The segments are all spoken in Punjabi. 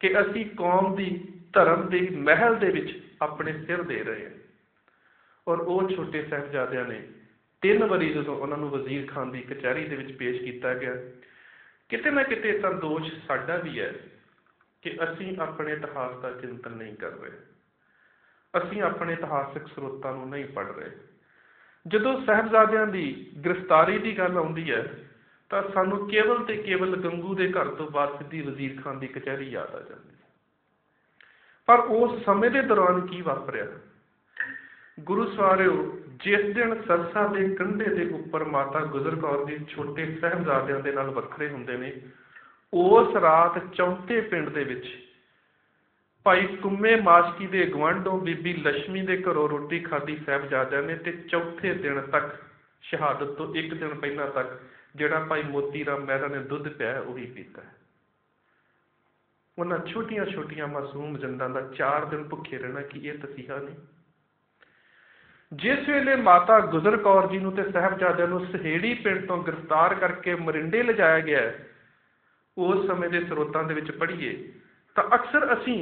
ਕਿ ਅਸੀਂ ਕੌਮ ਦੀ ਧਰਮ ਦੀ ਮਹਿਲ ਦੇ ਵਿੱਚ ਆਪਣੇ ਸਿਰ ਦੇ ਰਹੇ ਹਾਂ। ਔਰ ਉਹ ਛੋਟੇ ਸਾਹਿਬਜ਼ਾਦਿਆਂ ਨੇ ਤਿੰਨ ਵਾਰੀ ਜਦੋਂ ਉਹਨਾਂ ਨੂੰ ਵਜ਼ੀਰ ਖਾਨ ਦੀ ਕਚਹਿਰੀ ਦੇ ਵਿੱਚ ਪੇਸ਼ ਕੀਤਾ ਗਿਆ, ਕਿਤੇ ਨਾ ਕਿਤੇ ਤਾਂ ਦੋਸ਼ ਸਾਡਾ ਵੀ ਹੈ ਕਿ ਅਸੀਂ ਆਪਣੇ ਇਤਿਹਾਸ ਦਾ ਚਿੰਤਨ ਨਹੀਂ ਕਰ ਰਹੇ। ਅਸੀਂ ਆਪਣੇ ਇਤਿਹਾਸਕ ਸਰੋਤਾਂ ਨੂੰ ਨਹੀਂ ਪੜ੍ਹ ਰਹੇ। ਜਦੋਂ ਸਾਹਿਬਜ਼ਾਦਿਆਂ ਦੀ ਗ੍ਰਿਫਤਾਰੀ ਦੀ ਗੱਲ ਆਉਂਦੀ ਹੈ ਤਾਂ ਸਾਨੂੰ ਕੇਵਲ ਤੇ ਕੇਵਲ ਗੰਗੂ ਦੇ ਘਰ ਤੋਂ ਬਾਅਦ ਸਿੱਧੀ ਵਜ਼ੀਰ ਖਾਨ ਦੀ ਕਚਹਿਰੀ ਯਾਦ ਆ ਜਾਂਦੀ ਪਰ ਉਸ ਸਮੇਂ ਦੇ ਦੌਰਾਨ ਕੀ ਵਾਪਰਿਆ? ਗੁਰੂ ਸਵਾਰਿਓ, ਜਿਸ ਦਿਨ ਸਰਸਾ ਦੇ ਕੰਢੇ ਦੇ ਉੱਪਰ ਮਾਤਾ ਗੁਜਰ ਕੌਰ ਜੀ ਛੋਟੇ ਸਾਹਿਬਜ਼ਾਦਿਆਂ ਦੇ ਨਾਲ ਵੱਖਰੇ ਹੁੰਦੇ ਨੇ, ਉਸ ਰਾਤ ਚੌਥੇ ਪਿੰਡ ਦੇ ਵਿੱਚ ਭਾਈ ਕੁੰਮੇ ਮਾਸਕੀ ਦੇ ਗਵਾਂਢੋਂ ਬੀਬੀ ਲక్ష్ਮੀ ਦੇ ਘਰੋਂ ਰੋਟੀ ਖਾਧੀ ਸਾਹਿਬਜ਼ਾਦਿਆਂ ਨੇ ਤੇ ਚੌਥੇ ਦਿਨ ਤੱਕ ਸ਼ਹਾਦਤ ਤੋਂ ਇੱਕ ਦਿਨ ਪਹਿਲਾਂ ਤੱਕ ਜਿਹੜਾ ਭਾਈ ਮੋਤੀ ਰਾਮ ਮਹਿਰਾ ਨੇ ਦੁੱਧ ਪਿਆ ਉਹੀ ਪੀਤਾ ਉਹਨਾਂ ਛੋਟੀਆਂ ਛੋਟੀਆਂ ਮਾਸੂਮ ਜੰਦਾਂ ਦਾ 4 ਦਿਨ ਭੁੱਖੇ ਰਹਿਣਾ ਕੀ ਇਹ ਤਸੀਹਾ ਨਹੀਂ? ਜਿਸ ਵੇਲੇ ਮਾਤਾ ਗੁਜਰ ਕੌਰ ਜੀ ਨੂੰ ਤੇ ਸਾਹਿਬਜ਼ਾਦਿਆਂ ਨੂੰ ਸਹੇੜੀ ਪਿੰਡ ਤੋਂ ਗ੍ਰਿਫਤਾਰ ਕਰਕੇ ਮਰਿੰਡੇ ਲਿਜਾਇਆ ਗਿਆ ਉਸ ਸਮੇਂ ਦੇ ਸਰੋਤਾਂ ਦੇ ਵਿੱਚ ਪੜ੍ਹੀਏ, ਤਾਂ ਅਕਸਰ ਅਸੀਂ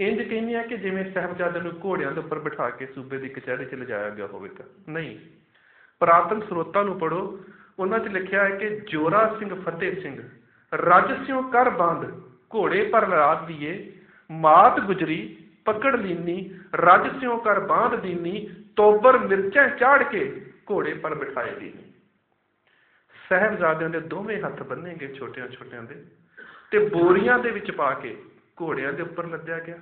ਇੰਜ ਕਹਿੰਦੇ ਆ ਕਿ ਜਿਵੇਂ ਸਾਹਿਬਜ਼ਾਦਿਆਂ ਨੂੰ ਘੋੜਿਆਂ ਦੇ ਉੱਪਰ ਬਿਠਾ ਕੇ ਸੂਬੇ ਦੀ ਕਚਹਿਰੀ 'ਚ ਲਿਜਾਇਆ ਗਿਆ ਹੋਵੇ ਤਾਂ ਨਹੀਂ, ਪ੍ਰਾਤਨ ਸਰੋਤਾਂ ਨੂੰ ਪੜੋ ਉਹਨਾਂ 'ਚ ਲਿਖਿਆ ਹੈ ਕਿ ਜੋਰਾ ਸਿੰਘ, ਫਤਿਹ ਸਿੰਘ ਰਜਸਿਓ ਕਰ ਬੰਦ ਘੋੜੇ ਪਰ ਰਾਤ ਦੀਏ, ਮਾਤ ਗੁਜਰੀ, ਪਕੜ ਲੀਨੀ, ਰਜ ਸਿਉ ਕਰ ਬਾਂਧ ਦੀਨੀ, ਤੋਬਰ ਮਿਰਚਾਂ ਚਾੜ ਕੇ ਘੋੜੇ ਪਰ ਬਿਠਾਏ ਦੀਨੀ। ਸਹਿਬਜ਼ਾਦਿਆਂ ਦੇ ਦੋਵੇਂ ਹੱਥ ਬੰਨੇ ਗਏ ਛੋਟਿਆਂ ਛੋਟਿਆਂ ਦੇ ਤੇ ਬੋਰੀਆਂ ਦੇ ਵਿੱਚ ਪਾ ਕੇ ਘੋੜਿਆਂ ਦੇ ਉੱਪਰ ਲੱਦਿਆ ਗਿਆ।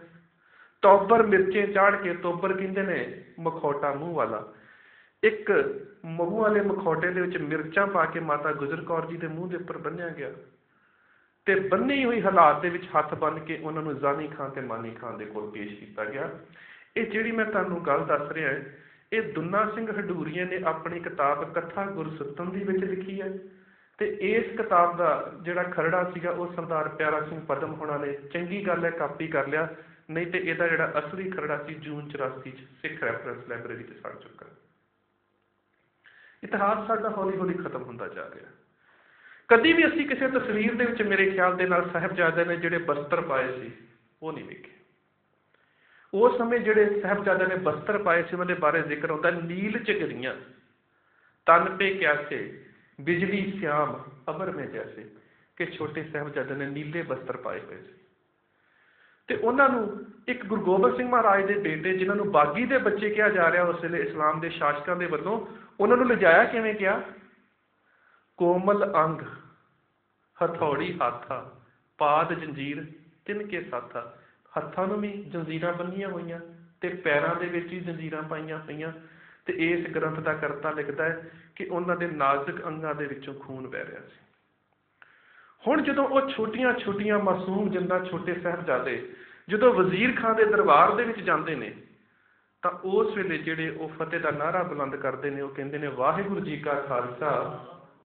ਤੋਬਰ ਮਿਰਚੇ ਚਾੜ ਕੇ ਤੋਬਰ ਕਹਿੰਦੇ ਨੇ, ਮਖੌਟਾ ਮੂੰਹ ਵਾਲਾ। ਇੱਕ ਮਹੂ ਵਾਲੇ ਮਖੌਟੇ ਦੇ ਵਿੱਚ ਮਿਰਚਾਂ ਪਾ ਕੇ ਮਾਤਾ ਗੁਜਰ ਕੌਰ ਜੀ ਦੇ ਮੂੰਹ ਦੇ ਉੱਪਰ ਬੰਨਿਆ ਗਿਆ ਤੇ ਬੰਨੀ ਹੋਈ ਹਾਲਾਤ ਦੇ ਵਿੱਚ ਹੱਥ ਬੰਨ ਕੇ ਉਹਨਾਂ ਨੂੰ ਜ਼ਾਨੀ ਖਾਨ ਤੇ ਮਾਨੀ ਖਾਨ ਦੇ ਕੋਲ ਪੇਸ਼ ਕੀਤਾ ਗਿਆ। ਇਹ ਜਿਹੜੀ ਮੈਂ ਤੁਹਾਨੂੰ ਗੱਲ ਦੱਸ ਰਿਹਾ ਹਾਂ, ਇਹ ਦੁੰਨਾ ਸਿੰਘ ਹਡੂਰੀਏ ਨੇ ਆਪਣੀ ਕਿਤਾਬ ਕਥਾ ਗੁਰਸਤਮ ਦੀ ਵਿੱਚ ਲਿਖੀ ਹੈ ਤੇ ਇਸ ਕਿਤਾਬ ਦਾ ਜਿਹੜਾ ਖਰੜਾ ਸੀਗਾ ਉਹ ਸਰਦਾਰ ਪਿਆਰਾ ਸਿੰਘ ਪਦਮ ਹੋਣਾ ਨੇ ਚੰਗੀ ਗੱਲ ਹੈ, ਕਾਪੀ ਕਰ ਲਿਆ, ਨਹੀਂ ਤੇ ਇਹਦਾ ਜਿਹੜਾ ਅਸਲੀ ਖਰੜਾ ਸੀ ਜੂਨ 84 ਚ ਸਿੱਖ ਰੈਫਰੈਂਸ ਲਾਇਬ੍ਰੇਰੀ ਤੇ ਸੜ ਚੁੱਕਾ। ਇਤਿਹਾਸ ਸਾਡਾ ਹੌਲੀ ਹੌਲੀ ਖਤਮ ਹੁੰਦਾ ਜਾ ਰਿਹਾ। ਕਦੀ ਵੀ ਅਸੀਂ ਕਿਸੇ ਤਸਵੀਰ ਦੇ ਵਿੱਚ ਮੇਰੇ ਖਿਆਲ ਦੇ ਨਾਲ ਸਾਹਿਬਜ਼ਾਦੇ ਨੇ ਜਿਹੜੇ ਬਸਤਰ ਪਾਏ ਸੀ, ਉਹ ਨਹੀਂ ਵੇਖੇ। ਉਸ ਸਮੇਂ ਜਿਹੜੇ ਸਾਹਿਬਜ਼ਾਦੇ ਨੇ ਬਸਤਰ ਪਾਏ ਸੀ ਉਹਨਾਂ ਦੇ ਬਾਰੇ ਜ਼ਿਕਰ ਹੁੰਦਾ, ਨੀਲ ਚਗਰੀਆਂ ਤਨ ਪੇ ਕਿਆਸੇ, ਬਿਜਲੀ ਸਿਆਮ, ਅਮਰ ਮੇ ਜੈਸੇ, ਕਿ ਛੋਟੇ ਸਾਹਿਬਜ਼ਾਦੇ ਨੇ ਨੀਲੇ ਬਸਤਰ ਪਾਏ ਹੋਏ ਸੀ। ਤੇ ਉਹਨਾਂ ਨੂੰ ਇੱਕ ਗੁਰੂ ਗੋਬਿੰਦ ਸਿੰਘ ਮਹਾਰਾਜ ਦੇ ਬੇਟੇ, ਜਿਨ੍ਹਾਂ ਨੂੰ ਬਾਗੀ ਦੇ ਬੱਚੇ ਕਿਹਾ ਜਾ ਰਿਹਾ ਉਸ ਵੇਲੇ ਇਸਲਾਮ ਦੇ ਸ਼ਾਸਕਾਂ ਦੇ ਵੱਲੋਂ, ਉਹਨਾਂ ਨੂੰ ਲਿਜਾਇਆ ਕਿਵੇਂ ਗਿਆ ਕੋਮਲ ਅੰਗ, ਹਥੌੜੀ ਹਾਥਾ, ਪਾਦ ਜੰਜੀਰ, ਤਿੰਨ ਕੇ ਸਾਥਾ। ਹੱਥਾਂ ਨੂੰ ਵੀ ਜੰਜੀਰਾਂ ਬੰਨੀਆਂ ਹੋਈਆਂ ਤੇ ਪੈਰਾਂ ਦੇ ਵਿੱਚ ਵੀ ਜੰਜੀਰਾਂ ਪਾਈਆਂ ਹੋਈਆਂ। ਤੇ ਇਸ ਗ੍ਰੰਥ ਦਾ ਕਰਤਾ ਲਿਖਦਾ ਹੈ ਕਿ ਉਹਨਾਂ ਦੇ ਨਾਜ਼ੁਕ ਅੰਗਾਂ ਦੇ ਵਿੱਚੋਂ ਖੂਨ ਵਹਿ ਰਿਹਾ ਸੀ। ਹੁਣ ਜਦੋਂ ਉਹ ਛੋਟੀਆਂ ਛੋਟੀਆਂ ਮਾਸੂਮ ਜਿੰਦਾ ਛੋਟੇ ਸਾਹਿਬਜ਼ਾਦੇ ਜਦੋਂ ਵਜ਼ੀਰ ਖਾਂ ਦੇ ਦਰਬਾਰ ਦੇ ਵਿੱਚ ਜਾਂਦੇ ਨੇ, ਤਾਂ ਉਸ ਵੇਲੇ ਜਿਹੜੇ ਉਹ ਫਤਿਹ ਦਾ ਨਾਰਾ ਬੁਲੰਦ ਕਰਦੇ ਨੇ, ਉਹ ਕਹਿੰਦੇ ਨੇ, ਵਾਹਿਗੁਰੂ ਜੀ ਕਾ ਖਾਲਸਾ